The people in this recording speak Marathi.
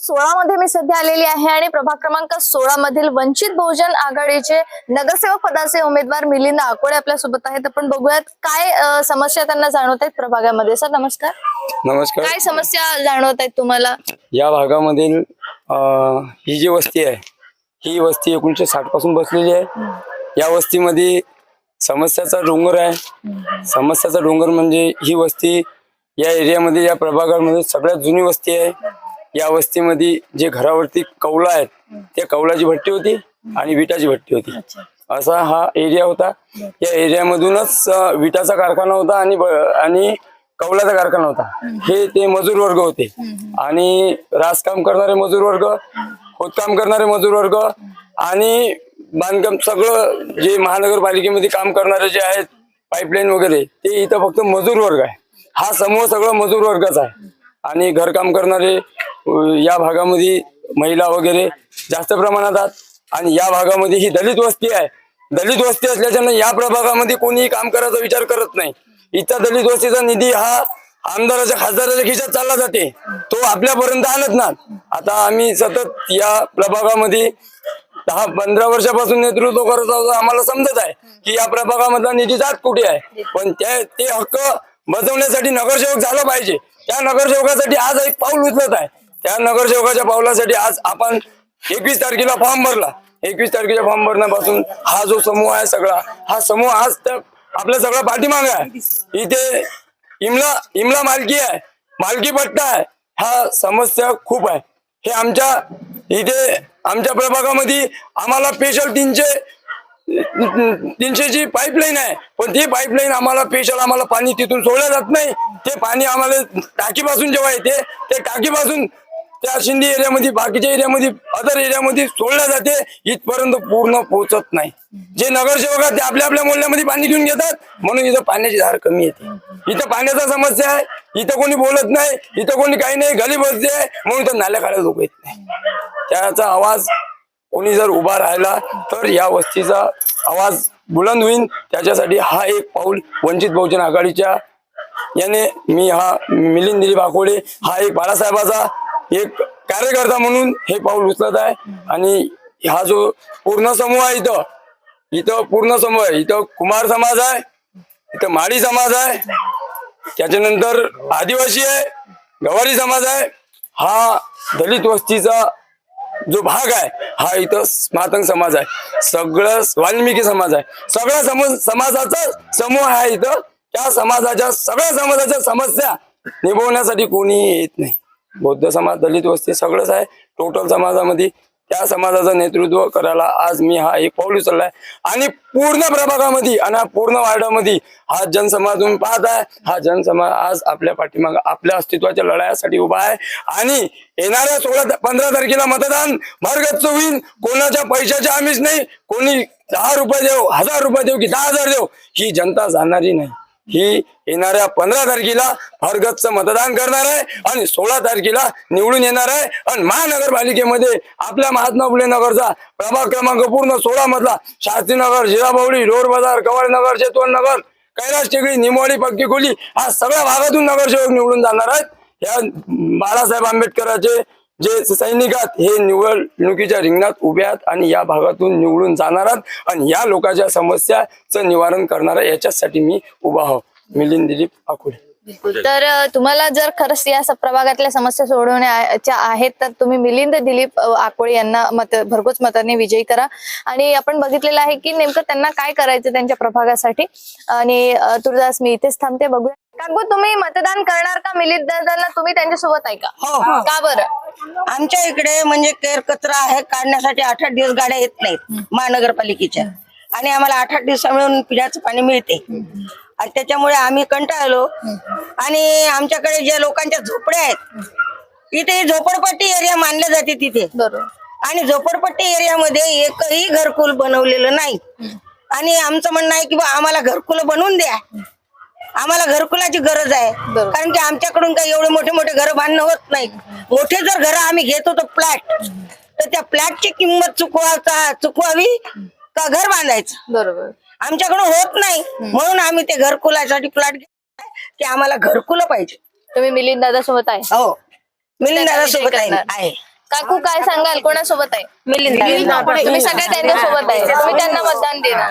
सोळा मध्ये मी सध्या आलेली आहे आणि प्रभाग क्रमांक सोळा मधील वंचित बहुजन आघाडीचे नगरसेवक पदाचे उमेदवार मिलिंद आकोडे आपल्यासोबत आहेत. आपण बघूयात काय समस्या त्यांना जाणवत आहेत प्रभागामध्ये. सर नमस्कार. नमस्कार. काय समस्या जाणवत आहेत तुम्हाला? या भागामधील ही जी वस्ती आहे ही वस्ती एकोणीशे साठपासून बसलेली आहे. या वस्तीमध्ये समस्याचा डोंगर आहे. समस्याचा डोंगर म्हणजे ही वस्ती या एरियामध्ये या प्रभागामध्ये सगळ्यात जुनी वस्ती आहे. या वस्तीमध्ये जे घरावरती कौला आहेत त्या कौलाची भट्टी होती आणि विटाची भट्टी होती. असा हा एरिया होता. या एरियामधूनच विटाचा कारखाना होता आणि आणि कौलाचा कारखाना होता. हे ते मजूर वर्ग होते. आणि रासकाम करणारे मजूर वर्ग खोदकाम करणारे मजूर वर्ग आणि बांधकाम सगळं जे महानगरपालिकेमध्ये काम करणारे जे आहेत पाईपलाईन वगैरे ते इथं फक्त मजूर वर्ग आहे. हा समूह सगळं मजूर वर्गाचा आहे. आणि घरकाम करणारे या भागामध्ये महिला वगैरे जास्त प्रमाणात आहेत. आणि या भागामध्ये ही दलित वस्ती आहे. दलित वस्ती असल्याच्यानं या प्रभागामध्ये कोणीही काम करायचा विचार करत नाही. इथं दलित वस्तीचा निधी हा आमदाराच्या खासदाराच्या खिशात चालला जाते. तो आपल्यापर्यंत आणत नाही. आता आम्ही सतत या प्रभागामध्ये दहा पंधरा वर्षापासून नेतृत्व करत आहोत. आम्हाला समजत आहे की या प्रभागामधला निधी जात कुठे आहे? पण त्या ते हक्क बजवण्यासाठी नगरसेवक झालं पाहिजे. त्या नगरसेवकासाठी आज एक पाऊल उचलत आहे. त्या नगरसेवकाच्या पावलासाठी आज आपण एकवीस तारखेला फॉर्म भरला. एकवीस तारखेच्या फॉर्म भरण्यापासून हा जो समूह आहे सगळा हा समूह आज आपल्या सगळा पाठीमागे आहे. इथे इमला इमला मालकी आहे मालकी पट्टा आहे हा समस्या खूप आहे. हे आमच्या इथे आमच्या प्रभागामध्ये आम्हाला स्पेशल तीनशे तीनशेची पाईपलाईन आहे. पण ती पाईपलाईन आम्हाला स्पेशल आम्हाला पाणी तिथून सोडलं जात नाही. ते पाणी आम्हाला टाकीपासून जेव्हा येते ते टाकीपासून त्या शिंदे एरियामध्ये बाकीच्या एरियामध्ये अदर एरियामध्ये सोडल्या जाते इथपर्यंत पूर्ण पोहोचत नाही. जे नगरसेवक आहेत ते आपल्या आपल्या मोहल्ल्यामध्ये पाणी घेऊन घेतात म्हणून इथं पाण्याची धार कमी येते. इथं पाण्याचा समस्या आहे इथं कोणी बोलत नाही इथं कोणी काही नाही गली बसते आहे म्हणून इथं नाल्या काढायला लोक येत नाही. त्याचा आवाज कोणी जर उभा राहिला तर या वस्तीचा आवाज बुलंद होईल त्याच्यासाठी हा एक पाऊल वंचित बहुजन आघाडीच्या याने मी हा मिलिंद दिलीप आकोडे हा एक बाळासाहेबाचा एक कार्यकर्ता म्हणून हे पाऊल उचलत आहे. आणि हा जो पूर्ण समूह आहे इथं इथं पूर्ण समूह आहे. इथं कुमार समाज आहे इथं माळी समाज आहे त्याच्यानंतर आदिवासी आहे गवारी समाज आहे. हा दलित वस्तीचा जो भाग आहे हा इथं मातंग समाज आहे. सगळं वाल्मिकी समाज आहे. सगळ्या समज समाजाचा समूह आहे इथं. त्या समाजाच्या सगळ्या समाजाच्या समस्या निभवण्यासाठी कोणी येत नाही. बौद्ध समाज दलित वस्ती सगळंच आहे. टोटल समाजामध्ये त्या समाजाचं नेतृत्व करायला आज मी हा एक पाऊल उचललाय. आणि पूर्ण प्रभागामध्ये आणि पूर्ण वार्डामध्ये हा जनसमाज तुम्ही पाहत आहे. हा जनसमाज आज आपल्या पाठीमाग आपल्या अस्तित्वाच्या लढायासाठी उभा आहे. आणि येणाऱ्या सोळा पंधरा तारखेला मतदान. भरगच्च होईल. कोणाच्या पैशाचे आम्हीच नाही. कोणी दहा रुपये देऊ हजार रुपये देऊ की दहा हजार देऊ ही जनता जाणारी नाही. ही येणाऱ्या पंधरा तारखेला हरगतचं मतदान करणार आहे आणि सोळा तारखेला निवडून येणार आहे. आणि महानगरपालिकेमध्ये आपल्या महात्मा फुले नगरचा प्रभाग क्रमांक पूर्ण सोळा मधला शास्त्रीनगर जिराबावडी रोड बाजार कवाड नगर चेतवन नगर कैलास टेकडी निमवाडी पक्की खोली हा सगळ्या भागातून नगरसेवक निवडून जाणार आहेत. या बाळासाहेब आंबेडकरांचे जे सैनिकात हे निवडणुकीच्या रिंगणात उभे आहेत आणि या भागातून निवडून जाणार आहात आणि या लोकांच्या समस्याचं निवारण करणार आहे याच्यासाठी मी उभा आहो मिलिंद दिलीप आकुडे तर तुम्हाला जर खरंच या प्रभागातल्या समस्या सोडवण्याच्या आहेत तर तुम्ही मिलिंद दिलीप आकोळे यांना मत भरघोस मताने विजयी करा. आणि आपण बघितलेलं आहे की नेमकं त्यांना काय करायचं त्यांच्या प्रभागासाठी. आणि तुर्दास मी इथेच थांबते बघूया. काकू तुम्ही मतदान करणार का? मिलिंद दादांना तुम्ही त्यांच्यासोबत आहे का? हो, हो. का बरं? आमच्या इकडे म्हणजे केर कचरा आहे काढण्यासाठी आठ आठ दिवस गाड्या येत नाहीत महानगरपालिकेच्या. आणि आम्हाला आठ आठ दिवसा मिळून पिण्याचं पाणी मिळते. आणि त्याच्यामुळे आम्ही कंटाळलो. आणि आमच्याकडे जे लोकांच्या झोपड्या आहेत इथे झोपडपट्टी एरिया मानले जाते तिथे. बरोबर. आणि झोपडपट्टी एरियामध्ये एकही घरकुल बनवलेलं नाही. आणि आमचं म्हणणं आहे की बा आम्हाला घरकुल बनवून द्या. आम्हाला घरकुलाची गरज आहे. कारण की आमच्याकडून काही एवढे मोठे मोठे घर बांधणं होत नाही मोठे जर घर आम्ही घेत होतो फ्लॅट तर त्या फ्लॅटची किंमत चुकवायचा चुकवावी का घर बांधायचं? बरोबर. आमच्याकडून होत नाही. म्हणून आम्ही ते घरकुलासाठी फ्लॅट की आम्हाला घरकुल पाहिजे. तुम्ही मिलिंद दादा सोबत आहे? हो. मिलिंदाला सोबत आहे. काकू काय सांगाल? कोणासोबत आहे? मिलिंदा. तुम्ही सगळे त्यांच्यासोबत आहे. तुम्ही त्यांना मतदान देणार.